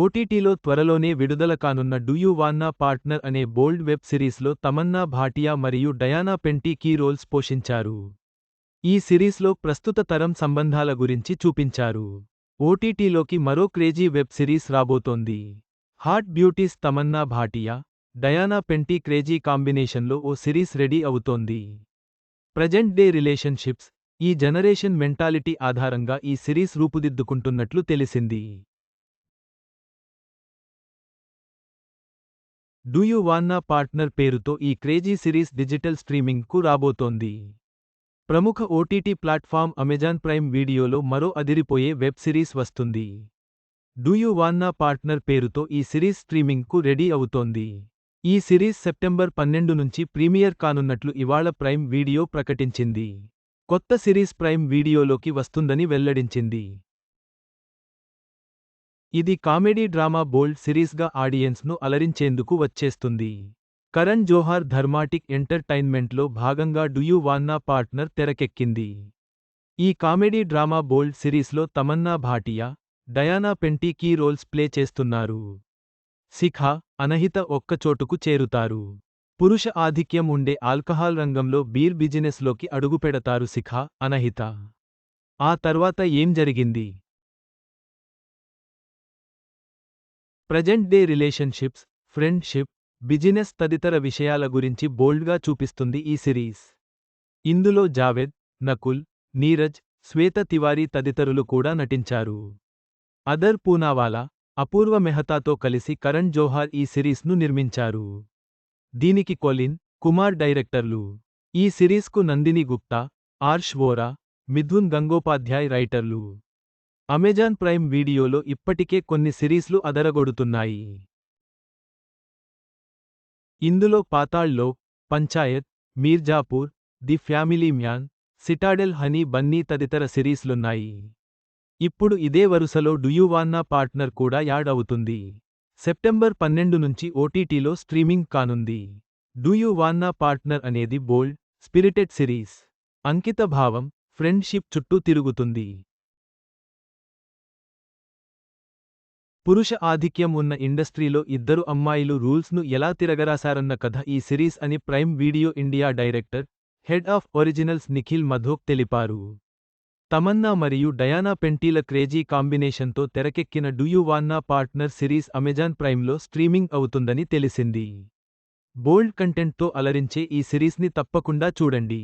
ఓటీటీలో త్వరలోనే విడుదల కానున్న డూయూ వాన్నా పార్ట్నర్ అనే బోల్డ్ వెబ్ సిరీస్లో తమన్నా భాటియా మరియు డయానా పెంటీ కీ రోల్స్ పోషించారు. ఈ సిరీస్లో ప్రస్తుత తరం సంబంధాల గురించి చూపించారు. ఓటీటీలోకి మరో క్రేజీ వెబ్ సిరీస్ రాబోతోంది. Hot beauties Tamannaah Bhatia Diana Penty crazy కాంబినేషన్లో ఓ సిరీస్ రెడీ అవుతోంది. ప్రజెంట్ డే రిలేషన్షిప్స్ ఈ జనరేషన్ మెంటాలిటీ ఆధారంగా ఈ సిరీస్ రూపుదిద్దుకుంటున్నట్లు తెలిసింది. డూ యూ వాన్నా పార్ట్నర్ పేరుతో ఈ క్రేజీ సిరీస్ డిజిటల్ స్ట్రీమింగ్కు రాబోతోంది. ప్రముఖ ఓటీటీ ప్లాట్ఫామ్ అమెజాన్ ప్రైమ్ వీడియోలో మరో అదిరిపోయే వెబ్ సిరీస్ వస్తుంది. డూ యూ వాన్నా పార్ట్నర్ పేరుతో ఈ సిరీస్ స్ట్రీమింగ్కు రెడీ అవుతోంది. ఈ సిరీస్ సెప్టెంబర్ పన్నెండు నుంచి ప్రీమియర్ కానున్నట్లు ఇవాళ ప్రైమ్ వీడియో ప్రకటించింది. కొత్త సిరీస్ ప్రైమ్ వీడియోలోకి వస్తుందని వెల్లడించింది. ఇది కామెడీ డ్రామా బోల్డ్ సిరీస్గా ఆడియన్స్ను అలరించేందుకు వచ్చేస్తుంది. కరణ్ జోహార్ ధర్మాటిక్ ఎంటర్టైన్మెంట్లో భాగంగా డుయూ వాన్నా పార్ట్నర్ తెరకెక్కింది. ఈ కామెడీ డ్రామా బోల్డ్ సిరీస్లో Tamannaah Bhatia Diana Penty key roles play చేస్తున్నారు. శిఖ అనహిత ఒక్కచోటుకు చేరుతారు. పురుష ఆధిక్యం ఉండే ఆల్కహాల్ రంగంలో బీర్ బిజినెస్లోకి అడుగుపెడతారు శిఖ అనహిత. ఆ తర్వాత ఏం జరిగింది? Present day relationships friendship business తదితర విషయాల గురించి బోల్డ్గా చూపిస్తుంది ఈ సిరీస్ ఇందులో జావేద్ నకుల్ నీరజ్ శ్వేత తివారీ తదితరులు కూడా నటించారు. అదర్ పూనావాలా అపూర్వ మెహతాతో కలిసి కరణ్ జోహార్ ఈ సిరీస్ను నిర్మించారు. దీనికి కొలిన్ కుమార్ డైరెక్టర్లు. ఈ సిరీస్కు నందిని గుప్తా ఆర్ష్ వోరా మిథున్ గంగోపాధ్యాయ్ రైటర్లు అమెజాన్ ప్రైమ్ వీడియోలో ఇప్పటికే కొన్ని సిరీస్లు అదరగొడుతున్నాయి. ఇందులో పాతాళ్ళో Panchayat Mirzapur the family man Citadel honey bunny తదితర సిరీస్లున్నాయి. ఇప్పుడు ఇదే వరుసలో డుయువాన్నా పార్ట్నర్ కూడా యాడ్ అవుతుంది. సెప్టెంబర్ పన్నెండు నుంచి ఓటీటీలో స్ట్రీమింగ్ కానుంది. డూ వాన్నా పార్ట్నర్ అనేది బోల్డ్ స్పిరిటెడ్ సిరీస్. అంకిత భావం ఫ్రెండ్షిప్ చుట్టూ తిరుగుతుంది. పురుష ఆధిక్యం ఉన్న ఇండస్ట్రీలో ఇద్దరు అమ్మాయిలు రూల్స్ను ఎలా తిరగరాశారన్న కథ ఈ సిరీస్ అని prime video India director head of originals Nikhil Madhok తెలిపారు. తమన్నా మరియు డయానా పెంటీల క్రేజీ కాంబినేషన్తో తెరకెక్కిన do you wanna partner series Amazon ప్రైమ్లో streaming అవుతుందని తెలిసింది. బోల్డ్ కంటెంట్తో అలరించే ఈ సిరీస్ని తప్పకుండా చూడండి.